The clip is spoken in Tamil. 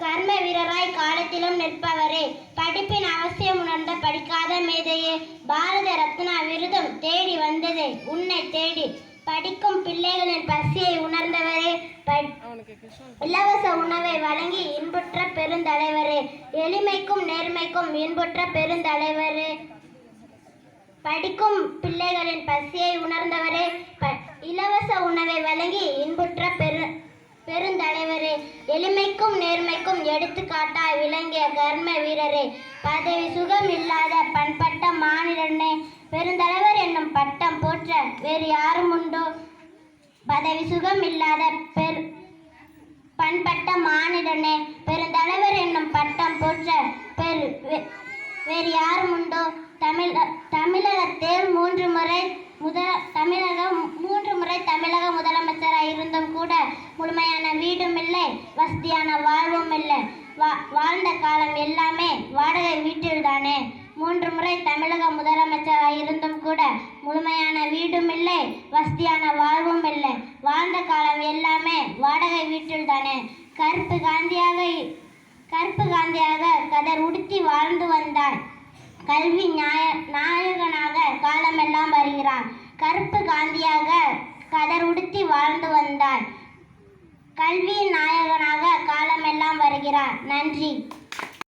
கர்ம வீரராய் காலத்திலும் நிற்பவரே. படிப்பின் அவசியம் உணர்ந்த படிக்காத மேதையே பாரத ரத்னா விருதும் தேடி வந்ததே. உன்னை தேடி படிக்கும் பிள்ளைகளின் பசியை உணர்ந்தவரே. இலவச உணவை வழங்கி இன்புற்ற பெருந்தலைவரே. எளிமைக்கும் நேர்மைக்கும் இன்புற்ற பெருந்தலைவரே. படிக்கும் பிள்ளைகளின் பசியை உணர்ந்தவரே. இலவச உணவை வழங்கி இன்புற்ற பெரு பெருந்தலைவரே. எளிமைக்கும் நேர்மைக்கும் விளங்கிய கர்ம வீரரே பதவி சுகம் இல்லாத பண்பட்ட மாநிலனே பெருந்தலைவர் என்னும் பட்டம் போற்ற வேறு யாரும் உண்டோ? பதவி சுகம் இல்லாத பெரு பண்பட்ட மானிடனே பெருந்தலைவர் என்னும் பட்டம் போற்ற பெரு வேறு யாரும் உண்டோ? தமிழ் தமிழகத்தில் மூன்று முறை முத தமிழகம் மூன்று முறை தமிழக முதலமைச்சராக இருந்தும் கூட முழுமையான வீடும் இல்லை வசதியான வாழ்வும் இல்லை வா வாழ்ந்த காலம் எல்லாமே வாடகை வீட்டில்தானே மூன்று முறை தமிழக முதலமைச்சராக இருந்தும் கூட முழுமையான வீடும் இல்லை வசதியான வாழ்வும் இல்லை. வாழ்ந்த காலம் எல்லாமே வாடகை வீட்டில்தானே கருப்பு காந்தியாக கருப்பு காந்தியாக கதர் உடுத்தி வாழ்ந்து வந்தார் கல்வி நாய நாயகனாக காலமெல்லாம் வருகிறார் கருப்பு காந்தியாக கதர் உடுத்தி வாழ்ந்து வந்தார் கல்வி நாயகனாக நன்றி.